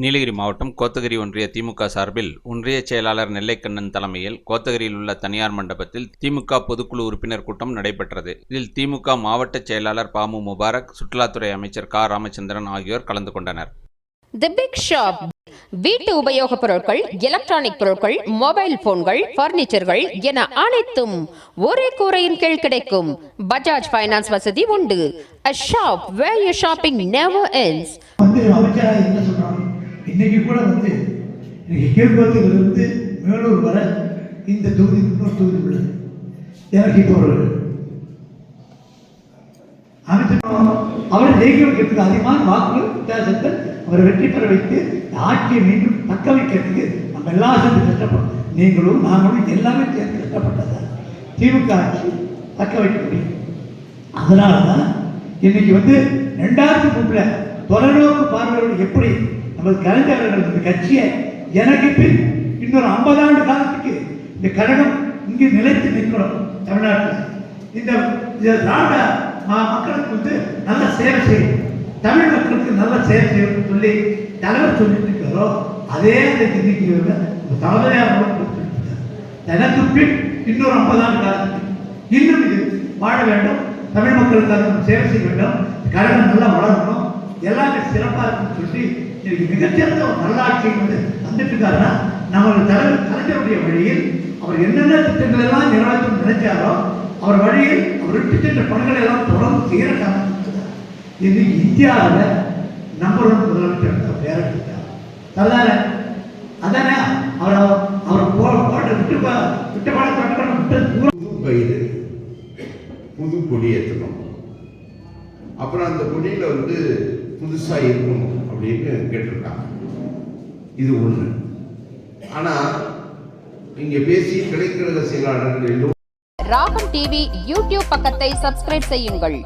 நீலகிரி மாவட்டம் கோத்தகிரி ஒன்றிய திமுக சார்பில் ஒன்றிய செயலாளர் நெல்லைக்கண்ணன் தலைமையில் கோத்தகிரியில் உள்ள தனியார் மண்டபத்தில் திமுக பொதுக்குழு உறுப்பினர் கூட்டம் நடைபெற்றது. இதில் திமுக மாவட்ட செயலாளர் பாமு முபாரக் சுற்றுலாத்துறை அமைச்சர் க. ராமச்சந்திரன் ஆகியோர் கலந்து கொண்டனர். தி பிக் ஷாப் வீட்டு உபயோகப் பொருட்கள் எலக்ட்ரானிக் பொருட்கள் மொபைல் போன்கள் பர்னிச்சர்கள் என அனைத்தும் ஒரே கூரையின் கீழ் கிடைக்கும். பஜாஜ் ஃபைனான்ஸ் வசதி உண்டு. A shop where your shopping never ends. இன்னைக்கு கூட வந்து இன்னைக்கு கீழ்பத்திலிருந்து மேலூர் வர இந்த தொகுதி இன்னொரு தொகுதி உள்ளது. எனக்கு இப்போ ஒரு அமைச்சர் அவரை ஜெயிக்க வைக்கிறதுக்கு அதிகமான வாக்குகள் வித்தியாசத்தை அவரை வெற்றி பெற வைத்து ஆட்சியை மீண்டும் தக்க வைக்கிறதுக்கு நம்ம எல்லா சேர்ந்து கஷ்டப்படும் நீங்களும் நாங்களும் எல்லாமே சேர்ந்து கஷ்டப்பட்டதா? திமுக ஆட்சி தக்க வைக்க முடியும். அதனால தான் இன்னைக்கு வந்து ரெண்டாயிரத்தி மூணில் தொலைநோக்கு பார்வையோடு எப்படி நமது கலைஞர்கள் இந்த கட்சியை எனக்கு பின் இன்னொரு ஐம்பது ஆண்டு காலத்துக்கு இந்த கழகம் இங்கே நிலைத்து நிற்கணும் தமிழ்நாட்டில். இந்த திராவிட மக்களுக்கு வந்து நல்ல சேவை செய்யும் தமிழ் மக்களுக்கு நல்ல சேவை செய்யணும்னு சொல்லி தலைவர் சொல்லிட்டு இருக்காரோ அதே அந்த இன்னைக்கு தலைமையாக எனக்கு பின் இன்னொரு ஐம்பது ஆண்டு காலத்துக்கு இன்னும் இது வாழ வேண்டும். தமிழ் மக்களுக்காக சேவை செய்ய வேண்டும். கழகம் நல்லா வளரணும். எல்லாமே சிறப்பாக இருக்குன்னு சொல்லி இன்னைக்கு மிகச்சிறந்த ஒரு நல்லாட்சியை வந்து தந்துட்டு இருக்காருன்னா நம்ம தலைவர் கலைஞருடைய வழியில் அவர் என்னென்ன திட்டங்கள் எல்லாம் நிறைவேற்றணும்னு நினைச்சாரோ அவர் வழியில் அவர் விட்டு சென்ற பணிகளை எல்லாம் தொடர்ந்து செய்கிற இது இன்னைக்கு இந்தியாவில் நம்பர் ஒன் முதலமைச்சர் வேற பேர அதானே அவர் அவர் போ போட்ட விட்டு பா- விட்டு பாட கட்டணம் விட்டு புது பயிர் புது கொடி ஏற்றணும் அப்புறம் அந்த கொடியில வந்து புதுசாக இருக்கணும் அப்படின்னு கேட்டிருக்காங்க. இது ஒன்று ஆனால் இங்கே பேசி கிடைக்கிற செயலாளர்கள் எல்லோரும் ராகம் டிவி யூடியூப் பக்கத்தை சப்ஸ்கிரைப் செய்யுங்கள்.